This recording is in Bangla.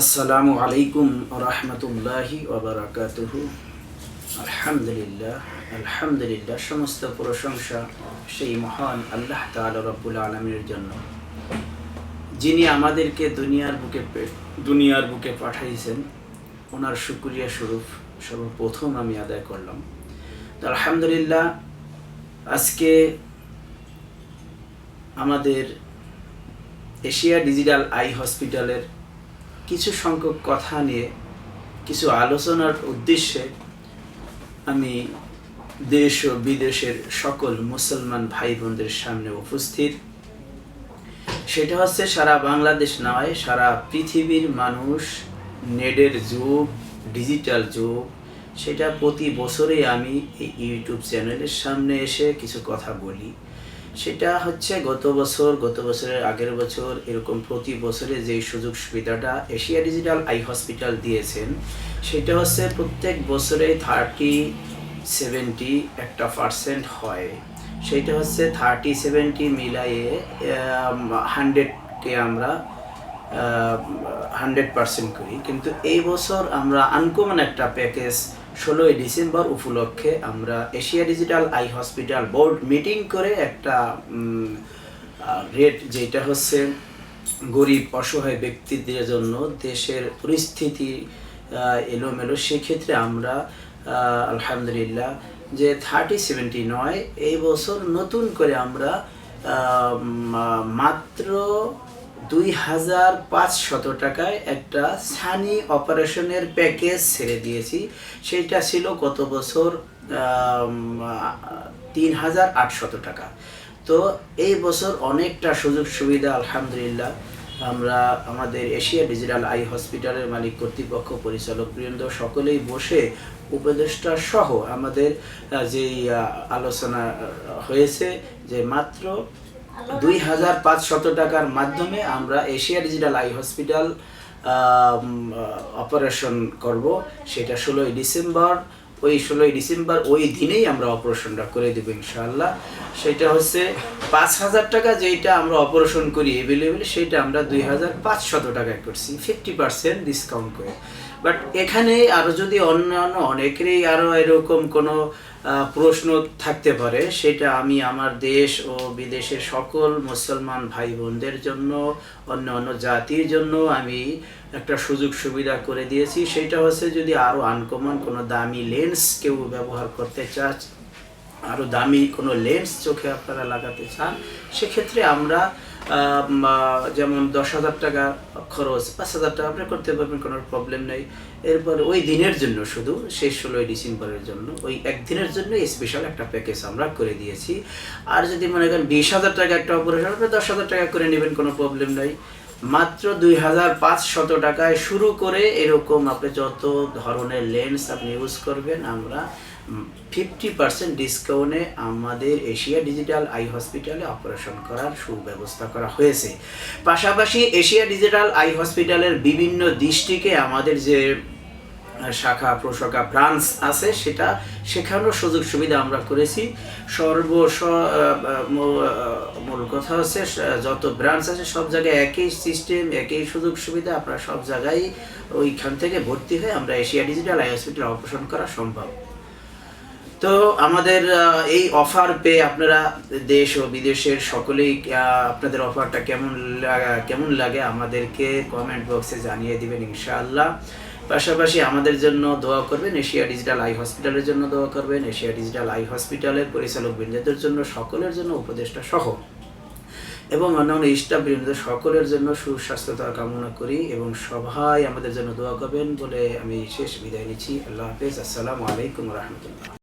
আসসালামু আলাইকুম রহমতুল্লাহি ওবরাকাতুহু আলহামদুলিল্লাহ আলহামদুলিল্লাহ, সমস্ত প্রশংসা সেই মহান আল্লাহ তাআলা রব্বুল আলমীর জন্য। যিনি আমাদেরকে দুনিয়ার বুকে দুনিয়ার বুকে পাঠাইছেন, ওনার শুক্রিয়া স্বরূপ সর্বপ্রথম আমি আদায় করলাম। তো আলহামদুলিল্লাহ, আজকে আমাদের এশিয়া ডিজিটাল আই হসপিটালের কিছু সংখ্যক কথা নিয়ে, কিছু আলোচনার উদ্দেশ্যে আমি দেশ ও বিদেশের সকল মুসলমান ভাই বোনদের সামনে উপস্থিত। সেটা হচ্ছে সারা বাংলাদেশ নয়, সারা পৃথিবীর মানুষ, নেটের যুগ, ডিজিটাল যুগ, সেটা প্রতি বছরেই আমি এই ইউটিউব চ্যানেলের সামনে এসে কিছু কথা বলি। সেটা হচ্ছে গত বছর, গত বছরের আগের বছর এরকম প্রতি বছরে যে সুযোগ সুবিধাটা এশিয়া ডিজিটাল আই হসপিটাল দিয়েছেন, সেটা হচ্ছে প্রত্যেক বছরে থার্টি সেভেন্টি একটা পার্সেন্ট হয়। সেটা হচ্ছে থার্টি সেভেন্টি মিলাইয়ে হান্ড্রেডকে আমরা হান্ড্রেড পার্সেন্ট করি। কিন্তু এই বছর আমরা আনকমন একটা প্যাকেজ ষোলোই ডিসেম্বর উপলক্ষে আমরা Asia digital eye hospital board meeting করে একটা রেট যেটা হচ্ছে গরিব অসহায় ব্যক্তিদের জন্য দেশের পরিস্থিতি এলোমেলো, সেক্ষেত্রে আমরা আলহামদুলিল্লাহ যে থার্টি সেভেন্টি নয়, এই বছর নতুন করে আমরা মাত্র দুই হাজার পাঁচশত টাকায় একটা সানি অপারেশনের প্যাকেজ ছেড়ে দিয়েছি। সেটা ছিল গত বছর তিন হাজার আটশত টাকা। তো এই বছর অনেকটা সুযোগ সুবিধা, আলহামদুলিল্লাহ। আমরা আমাদের এশিয়া ডিজিটাল আই হসপিটালের মালিক কর্তৃপক্ষ, পরিচালক বৃন্দ সকলেই বসে উপদেষ্টা সহ আমাদের যেই আলোচনা হয়েছে যে মাত্র দুই হাজার পাঁচশত টাকার মাধ্যমে আমরা Asia digital eye hospital operation করব। সেটা ষোলোই ডিসেম্বর। ওই ষোলোই ডিসেম্বর, ওই দিনেই আমরা অপারেশনটা করে দেবো ইনশাআল্লাহ। সেটা হচ্ছে পাঁচ হাজার টাকা যেটা আমরা অপারেশন করি অ্যাভেলেবেল সেটা আমরা দুই হাজার পাঁচশত টাকায় করছি। ফিফটি পার্সেন্ট ডিসকাউন্ট করে। বাট এখানে আরও যদি অন্যান্য অনেকেরই আরও এরকম কোনো প্রশ্ন থাকতে পারে, সেটা আমি আমার দেশ ও বিদেশের সকল মুসলমান ভাই বোনদের জন্য অন্য অন্য জাতির জন্য আমি একটা সুযোগ সুবিধা করে দিয়েছি। সেটা হচ্ছে যদি আরও আনকমন কোনো দামি লেন্স কেউ ব্যবহার করতে চায় আরও দামি কোনো লেন্স চোখে আপনারা লাগাতে চান, সেক্ষেত্রে আমরা যেমন দশ হাজার টাকা খরচ, পাঁচ হাজার টাকা আপনি করতে পারবেন, কোনো প্রবলেম নেই। এরপর ওই দিনের জন্য শুধু, শেষ ষোলোই ডিসেম্বরের জন্য, ওই একদিনের জন্য স্পেশাল একটা প্যাকেজ আমরা করে দিয়েছি। আর যদি মনে করেন বিশ হাজার টাকা একটা অপারেশন আপনি দশ হাজার টাকা করে নেবেন, কোনো প্রবলেম নেই। মাত্র দুই হাজার পাঁচশত টাকায় শুরু করে এরকম আপনি যত ধরনের লেন্স আপনি ইউজ করবেন, আমরা ফিফটি পার্সেন্ট ডিসকাউন্টে আমাদের এশিয়া ডিজিটাল আই হসপিটালে অপারেশন করার সুব্যবস্থা করা হয়েছে। পাশাপাশি এশিয়া ডিজিটাল আই হসপিটালের বিভিন্ন দৃষ্টিকে আমাদের যে শাখা প্রশাখা ব্রাঞ্চ আছে, সেটা সেখানেও সুযোগ সুবিধা আমরা করেছি। সর্ব মূল- কথা হচ্ছে যত ব্রাঞ্চ আছে সব জায়গায় একই সিস্টেম, একই সুযোগ সুবিধা, আপনারা সব জায়গায় ওইখান থেকে ভর্তি হয়ে আমরা Asia digital eye hospital operation করা সম্ভব। তো আমাদের এই অফার পেয়ে আপনারা দেশ ও বিদেশের সকলেই আপনাদের অফারটা কেমন কেমন লাগে আমাদেরকে কমেন্ট বক্সে জানিয়ে দিবেন ইনশাআল্লাহ। পাশাপাশি আমাদের জন্য দোয়া করবেন এশিয়া ডিজিটাল আই হসপিটালের জন্য দোয়া করবেন, এশিয়া ডিজিটাল আই হসপিটালের পরিচালক বৃন্দদের জন্য, সকলের জন্য, উপদেষ্টা সহ। এবং অন্যান্য স্টাফ বৃন্দ সকলের জন্য সুস্বাস্থ্যতা কামনা করি এবং সবাই আমাদের জন্য দোয়া করবেন বলে আমি শেষ বিদায় নিচ্ছি। আল্লাহ হাফেজ। আসসালামু আলাইকুম রহমতুল্লাহ।